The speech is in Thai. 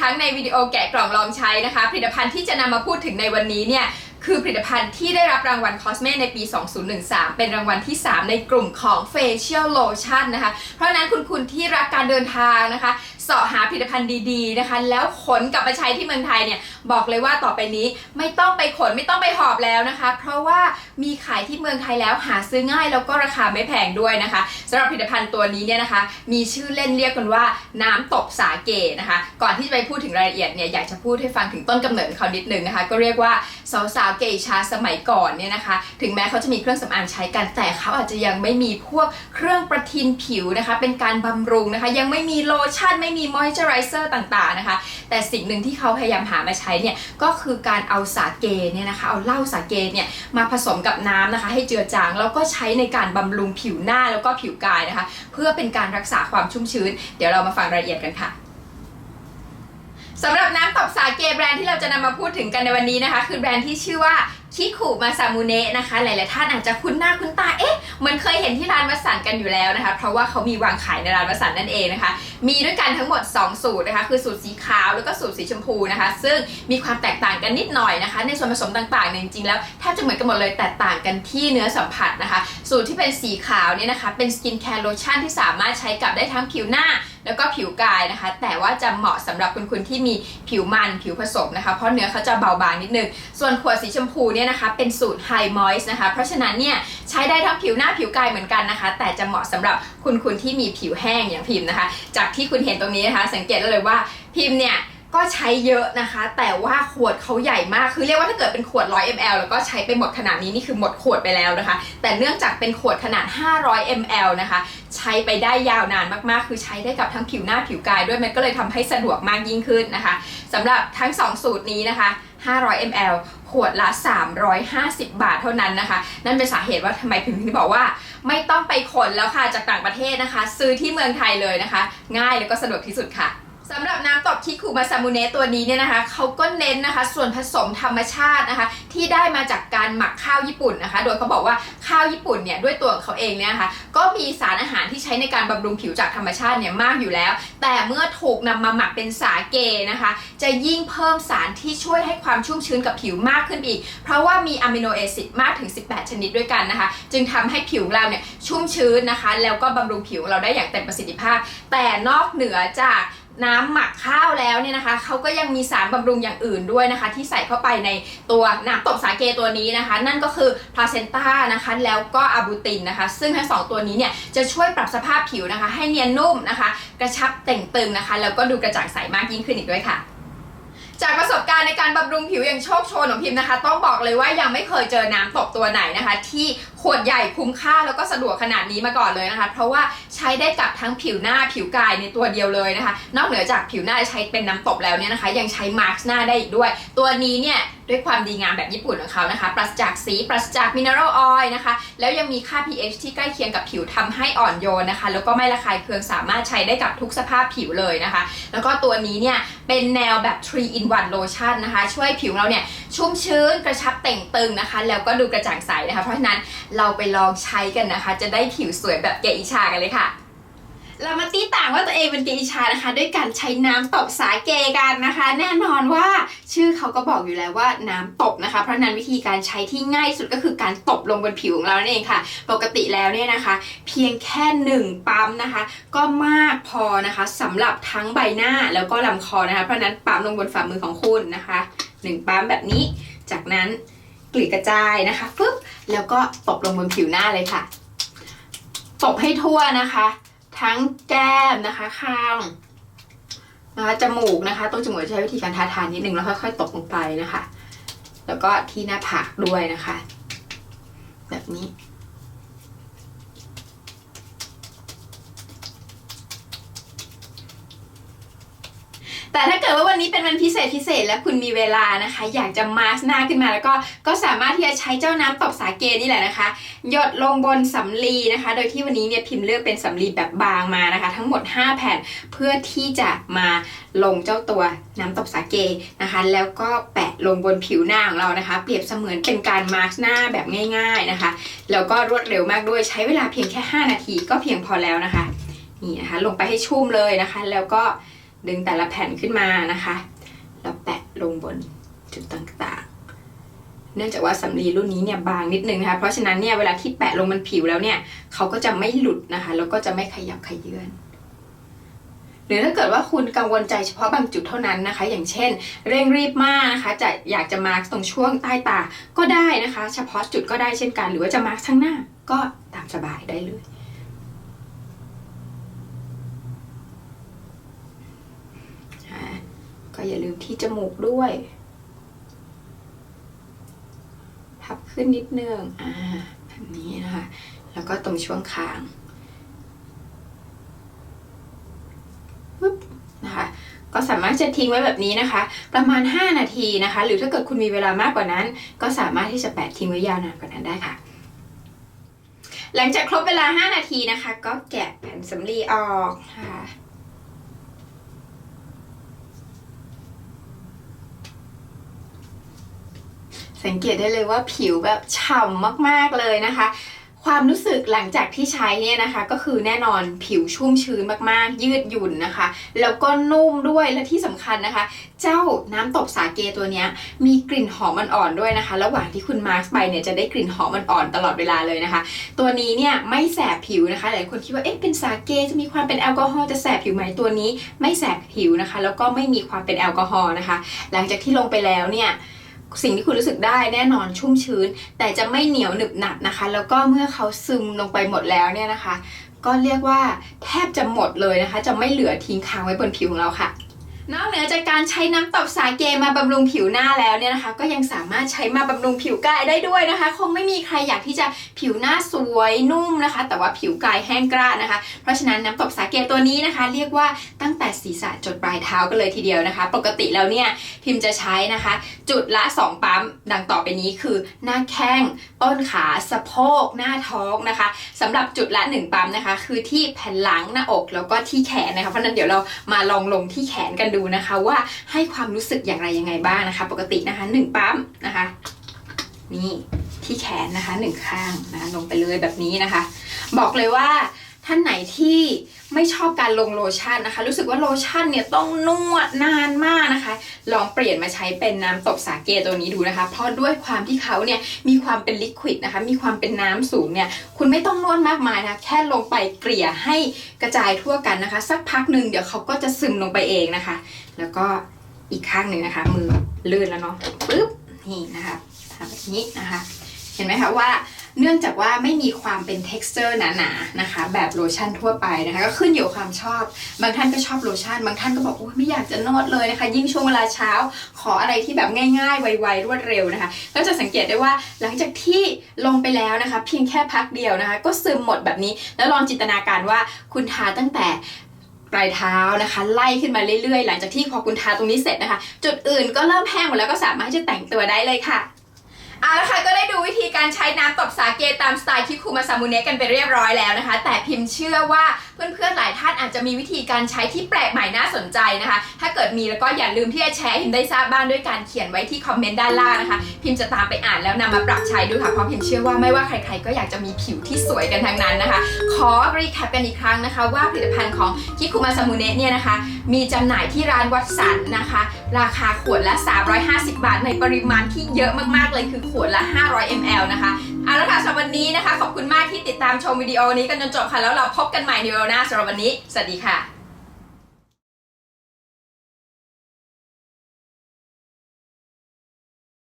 รั้งในวิดีโอแกะกล่องลองใช้นะคะ ผลิตภัณฑ์ที่จะนำมาพูดถึงในวันนี้เนี่ยคือผลิตภัณฑ์ที่ได้รับรางวัลคอสเมในปี 2013 เป็นรางวัลที่ 3 ในกลุ่มของ Facial Lotion นะคะ เพราะนั้นคุณคุณที่รักการเดินทางนะคะ สาะหาผลิตภัณฑ์ดีๆนะคะ แล้วขนกลับมาใช้ที่เมืองไทยเนี่ยบอกเลยว่าต่อไปนี้ไม่ต้องไปขนไม่ต้องไปหอบแล้วนะคะ เพราะว่ามีขายที่เมืองไทยแล้วหาซื้อง่ายแล้วก็ราคาไม่แพงด้วยนะคะสำหรับผลิตภัณฑ์ตัวนี้เนี่ยนะคะ มีชื่อเล่นเรียกกันว่าน้ำตบสาเกนะคะ ก่อนที่จะไปพูดถึงรายละเอียดเนี่ยอยากจะพูดให้ฟังถึงต้นกำเนิดเขานิดนึงนะคะ ก็เรียกว่าสาวๆเกย์ชาสมัยก่อนเนี่ยนะคะ ถึงแม้เขาจะมีเครื่องสำอางใช้กันแต่เขาอาจจะยังไม่มีพวกเครื่องประทินผิวนะคะ เป็นการบำรุงนะคะ ยังไม่มีโลชั่นไม่มีมอยเจอไรเซอร์ต่างๆนะคะ แต่สิ่งหนึ่งที่เขาพยายามหามาใช้เนี่ยก็คือการเอาสาเกเนี่ยนะคะ เอาเหล้าสาเกเนี่ยมาผสมกับน้ำนะคะ ให้เจือจางแล้วก็ใช้ในการบำรุงผิวหน้าแล้วก็ผิวกายนะคะ เพื่อเป็นการรักษาความชุ่มชื้น เดี๋ยวเรามาฟังรายละเอียดกันค่ะสำหรับน้ำตบสาเกแบรนด์ที่เราจะนำมาพูดถึงกันในวันนี้นะคะ คือแบรนด์ที่ชื่อว่า คิคุมาซามูเนะนะคะ หลาย ๆ ท่านอาจจะคุ้นหน้าคุ้นตา เอ๊ะเหมันเคยเห็นที่ร้านวัสันกันอยู่แล้วนะคะ เพราะว่าเขามีวางขายในร้านวัสันนั่นเองนะคะ มีด้วยกันทั้งหมด 2 สูตรนะคะ คือสูตรสีขาวแล้วก็สูตรสีชมพูนะคะ ซึ่งมีความแตกต่างกันนิดหน่อยนะคะ ในส่วนผสมต่าง ๆ เนี่ยจริง ๆ แล้วแทบจะเหมือนกันหมดเลยแต่ต่างกันที่เนื้อสัมผัสนะคะ สูตรที่เป็นสีขาวเนี่ยนะคะ เป็นสกินแคร์โลชั่นที่สามารถใช้กับได้ทั้งผิวหน้า แล้วก็ผิวกายนะคะ แต่ว่าจะเหมาะสำหรับคุณคุณที่มีผิวมันผิวผสมนะคะ เพราะเนื้อเขาจะเบาบางนิดนึง ส่วนขวดสีชมพูเนี่ยนะคะ เป็นสูตรไฮมอยส์นะคะ เพราะฉะนั้นเนี่ยใช้ได้ทั้งผิวหน้าผิวกายเหมือนกันนะคะ แต่จะเหมาะสำหรับคุณคุณที่มีผิวแห้งอย่างพิมพ์นะคะ จากที่คุณเห็นตรงนี้นะคะ สังเกตได้เลยว่าพิมพ์เนี่ย ก็ใช้เยอะนะคะ แต่ว่าขวดเขาใหญ่มาก คือเรียกว่าถ้าเกิดเป็นขวด 100 ml แล้วก็ใช้ไปหมดขนาดนี้นี่คือหมดขวดไปแล้วนะคะ แต่เนื่องจากเป็นขวดขนาด 500 ml นะคะ ใช้ไปได้ยาวนานมากๆ คือใช้ได้กับทั้งผิวหน้าผิวกายด้วยมันก็เลยทำให้สะดวกมากยิ่งขึ้นนะคะสำหรับทั้ง 2 สูตรนี้นะคะ 500 ml ขวดละ 350 บาทเท่านั้นนะคะ นั่นเป็นสาเหตุว่าทำไมถึงที่บอกว่า ไม่ต้องไปขนแล้วค่ะจากต่างประเทศนะคะ ซื้อที่เมืองไทยเลยนะคะ ง่ายแล้วก็สะดวกที่สุดค่ะ สำหรับน้ำตบคิคุมาซามูเนะตัวนี้เนี่ยนะคะเขาก็เน้นนะคะส่วนผสมธรรมชาตินะคะ ที่ได้มาจากการหมักข้าวญี่ปุ่นนะคะ โดยเขาบอกว่าข้าวญี่ปุ่นเนี่ยด้วยตัวของเขาเองเนี่ยนะคะก็มีสารอาหารที่ใช้ในการบำรุงผิวจากธรรมชาติเนี่ยมากอยู่แล้ว แต่เมื่อถูกนำมาหมักเป็นสาเกนะคะ จะยิ่งเพิ่มสารที่ช่วยให้ความชุ่มชื้นกับผิวมากขึ้นอีก เพราะว่ามีอะมิโนแอซิดมากถึง 18 ชนิดด้วยกันนะคะ จึงทำให้ผิวเราเนี่ยชุ่มชื้นนะคะ แล้วก็บำรุงผิวเราได้อย่างเต็มประสิทธิภาพ แต่นอกเหนือจาก น้ำหมักข้าวแล้วเนี่ยนะคะเขาก็ยังมีสารบำรุงอย่างอื่นด้วยนะคะ ที่ใส่เข้าไปในตัวน้ำตบสาเกตัวนี้นะคะ นั่นก็คือพลาเซนต้านะคะแล้วก็อะบูตินนะคะ ซึ่งทั้งสองตัวนี้เนี่ยจะช่วยปรับสภาพผิวนะคะ ให้เนียนนุ่มนะคะ กระชับเต่งตึงนะคะ แล้วก็ดูกระจ่างใสมากยิ่งขึ้นอีกด้วยค่ะจากประสบการณ์ในการบำรุงผิวอย่างโชคโชนของพิมพ์นะคะ ต้องบอกเลยว่ายังไม่เคยเจอน้ำตบตัวไหนนะคะ ที่ ขวดใหญ่คุ้มค่าแล้วก็สะดวกขนาดนี้มาก่อนเลยนะคะ เพราะว่าใช้ได้กับทั้งผิวหน้าผิวกายในตัวเดียวเลยนะคะ นอกเหนือจากผิวหน้าใช้เป็นน้ำตบแล้วเนี่ยนะคะ ยังใช้มาร์กหน้าได้อีกด้วย ตัวนี้เนี่ย ด้วยความดีงามแบบญี่ปุ่นของเขานะคะ ปราศจากสี ปราศจากมินเนอรัลออยล์นะคะ แล้วยังมีค่า pH ที่ใกล้เคียงกับผิวทำให้อ่อนโยนนะคะ แล้วก็ไม่ระคายเคืองสามารถใช้ได้กับทุกสภาพผิวเลยนะคะ แล้วก็ตัวนี้เนี่ยเป็นแนวแบบ 3 in 1 lotion นะคะ ช่วยผิวเราเนี่ยชุ่มชื้นกระชับเต่งตึงนะคะ แล้วก็ดูกระจ่างใสนะคะ เพราะฉะนั้นเราไปลองใช้กันนะคะ จะได้ผิวสวยแบบเกอิชากันเลยค่ะ เรามาตีต่างว่าตัวเองเป็นเกอิชานะคะ ด้วยการใช้น้ำตบสาเกกันนะคะ แน่นอนว่าชื่อเขาก็บอกอยู่แล้วว่าน้ำตบนะคะ เพราะนั้นวิธีการใช้ที่ง่ายสุดก็คือการตบลงบนผิวของเรานั่นเองค่ะ ปกติแล้วเนี่ยนะคะ เพียงแค่หนึ่งปั๊มนะคะ ก็มากพอนะคะสำหรับทั้งใบหน้าแล้วก็ลำคอนะคะ เพราะนั้นปั๊มลงบนฝ่ามือของคุณนะคะหนึ่งปั๊มแบบนี้ จากนั้นกลี่กระจายนะคะฟึบแล้วก็ตบลงบนผิวหน้าเลยค่ะตบให้ทั่วนะคะ ทั้งแก้มนะคะคางนะคะจมูกนะคะต้นจมูกใช้วิธีการทาทานนิดนึงแล้วค่อยๆตบลงไปนะคะ แล้วก็ที่หน้าผากด้วยนะคะ แบบนี้ แต่ถ้าเกิดว่าวันนี้เป็นวันพิเศษพิเศษและคุณมีเวลานะคะ อยากจะมาส์หน้าขึ้นมาแล้วก็ก็สามารถที่จะใช้เจ้าน้ำตบสาเกนี่แหละนะคะ หยดลงบนสำลีนะคะ โดยที่วันนี้เนี่ยพิมพ์เลือกเป็นสำลีแบบบางมานะคะ ทั้งหมด 5 แผ่นเพื่อที่จะมาลงเจ้าตัวน้ำตบสาเกนะคะ แล้วก็แปะลงบนผิวหน้าของเรานะคะ เปรียบเสมือนเป็นการมาส์หน้าแบบง่าย ๆนะคะแล้วก็รวดเร็วมากด้วยใช้เวลาเพียงแค่ 5 นาทีก็เพียงพอแล้วนะคะนี่นะคะลงไปให้ชุ่มเลยนะคะ แล้วก็ ดึงแต่ละแผ่นขึ้นมานะคะแล้วแปะลงบนจุดต่างๆ เนื่องจากว่าสำลีรุ่นนี้เนี่ยบางนิดนึงนะคะ เพราะฉะนั้นเนี่ยเวลาที่แปะลงบนผิวแล้วเนี่ยเขาก็จะไม่หลุดนะคะ แล้วก็จะไม่ขยับขยื่นหรือถ้าเกิดว่าคุณกังวลใจเฉพาะบางจุดเท่านั้นนะคะ อย่างเช่น เร่งรีบมากนะคะ จะอยากจะมาร์กตรงช่วงใต้ตาก็ได้นะคะ เฉพาะจุดก็ได้เช่นกัน หรือว่าจะมาร์กทั้งหน้าก็ตามสบายได้เลยอ่า ก็อย่าลืมที่จมูกด้วยพับขึ้นนิดนึงอ่าแบบนี้นะคะ แล้วก็ตรงช่วงคางปึ๊บนะคะก็สามารถจะทิ้งไว้แบบนี้นะคะ ประมาณ 5 นาทีนะคะ หรือถ้าเกิดคุณมีเวลามากกว่านั้น ก็สามารถที่จะแปะทิ้งไว้ยาวนานกว่านั้นได้ค่ะ หลังจากครบเวลา 5 นาทีนะคะ ก็แกะแผ่นสำลีออกค่ะ สังเกตได้เลยว่าผิวแบบฉ่ำมากๆเลยนะคะ ความรู้สึกหลังจากที่ใช้เนี่ยนะคะ ก็คือแน่นอนผิวชุ่มชื้นมากๆ ยืดหยุ่นนะคะ แล้วก็นุ่มด้วยและที่สำคัญนะคะ เจ้าน้ำตบสาเกตัวนี้มีกลิ่นหอมอ่อนๆด้วยนะคะ ระหว่างที่คุณมาร์กไปเนี่ยจะได้กลิ่นหอมอ่อนๆตลอดเวลาเลยนะคะ ตัวนี้เนี่ยไม่แสบผิวนะคะ หลายคนคิดว่าเอ๊ะเป็นสาเกจะมีความเป็นแอลกอฮอล์จะแสบผิวไหมตัวนี้ ไม่แสบผิวนะคะ แล้วก็ไม่มีความเป็นแอลกอฮอล์นะคะ หลังจากที่ลงไปแล้วเนี่ย สิ่งที่คุณรู้สึกได้แน่นอนชุ่มชื้น แต่จะไม่เหนียวหนึบหนับนะคะ แล้วก็เมื่อเขาซึมลงไปหมดแล้วเนี่ยนะคะ ก็เรียกว่าแทบจะหมดเลยนะคะ จะไม่เหลือทิ้งค้างไว้บนผิวของเราค่ะ นอกเหนือจากการใช้น้ำตบสาเกมาบำรุงผิวหน้าแล้วเนี่ยนะคะ ก็ยังสามารถใช้มาบำรุงผิวกายได้ด้วยนะคะ คงไม่มีใครอยากที่จะผิวหน้าสวยนุ่มนะคะ แต่ว่าผิวกายแห้งกร้านนะคะ เพราะฉะนั้นน้ำตบสาเกตัวนี้นะคะ เรียกว่าตั้งแต่ศีรษะจดปลายเท้ากันเลยทีเดียวนะคะ ปกติแล้วเนี่ยพิมพ์จะใช้นะคะ จุดละ 2 ปั๊มดังต่อไปนี้คือ หน้าแข้งต้นขาสะโพก หน้าท้องนะคะสำหรับจุดละ 1 ปั๊มนะคะ คือที่แผ่นหลังหน้าอกแล้วก็ที่แขนนะคะเพราะนั้นเดี๋ยวเรามาลองลงที่แขนกันดููนะคะว่าให้ความรู้สึกอย่างไรยังไงบ้างนะคะ ปกตินะคะ 1 ปั๊มนะคะ นี่ที่แขนนะคะหนึ่งข้างนะลงไปเลยแบบนี้นะคะ บอกเลยว่า ท่านไหนที่ไม่ชอบการลงโลชั่นนะคะ รู้สึกว่าโลชั่นเนี่ยต้องนวดนานมากนะคะ ลองเปลี่ยนมาใช้เป็นน้ำตบสาเกตัวนี้ดูนะคะ เพราะด้วยความที่เขาเนี่ยมีความเป็นลิควิดนะคะ มีความเป็นน้ำสูงเนี่ยคุณไม่ต้องนวดมากมายนะ แค่ลงไปเกลี่ยให้กระจายทั่วกันนะคะ สักพักหนึ่งเดี๋ยวเขาก็จะซึมลงไปเองนะคะ แล้วก็อีกข้างหนึ่งนะคะ มือลื่นแล้วเนาะปึ๊บนี่นะคะทำแบบนี้นะคะ เห็นไหมคะว่า เนื่องจากว่าไม่มีความเป็น t e x t อร์หนาๆนะคะ แบบโลชั่นทั่วไปนะคะ ก็ขึ้นอยู่กับความชอบ บางท่านก็ชอบโลชั่น บางท่านก็บอกโอ้ยไม่อยากจะนวดเลยนะคะ ยิ่งช่วงเวลาเช้า ขออะไรที่แบบง่ายๆ ไวๆ รวดเร็วนะคะ ก็จะสังเกตได้ว่าหลังจากที่ลงไปแล้วนะคะ เพียงแค่พักเดียวนะคะ ก็ซึมหมดแบบนี้ แล้วลองจินตนาการว่าคุณทาตั้งแต่ปลายเท้านะคะ ไล่ขึ้นมาเรื่อยๆ หลังจากที่พอคุณทาตรงนี้เสร็จนะคะ จุดอื่นก็เริ่มแห้งหมดแล้วก็สามารถที่จะแต่งตัวได้เลยค่ะ เอาละค่ะก็ได้ดูวิธีการใช้น้ำตบสาเกตามสไตล์คิคุมาซามุเนะกันไปเรียบร้อยแล้วนะคะ แต่พิมพ์เชื่อว่าเพื่อนๆหลายท่านอาจจะมีวิธีการใช้ที่แปลกใหม่น่าสนใจนะคะ ถ้าเกิดมีแล้วก็อย่าลืมที่จะแชร์พิมได้ทราบบ้างด้วยการเขียนไว้ที่คอมเมนต์ด้านล่างนะคะ พิมจะตามไปอ่านแล้วนำมาปรับใช้ดูค่ะเพราะพิมเชื่อว่าไม่ว่าใครๆก็อยากจะมีผิวที่สวยกันทั้งนั้นนะคะ ขอรีแคปกันอีกครั้งนะคะ ว่าผลิตภัณฑ์ของคิคุมาซามุเนะเนี่ยนะคะ มีจำหน่ายที่ร้านวัดสันนะคะ ราคาขวดละ 350 บาท ในปริมาณที่เยอะมากๆเลยคือขวดละ 500 ml นะคะเอาละค่ะสำหรับวันนี้นะคะ ขอบคุณมากที่ติดตามชมวิดีโอนี้กันจนจบค่ะ แล้วเราพบกันใหม่ในวิดีโอหน้าสำหรับวันนี้ สวัสดีค่ะ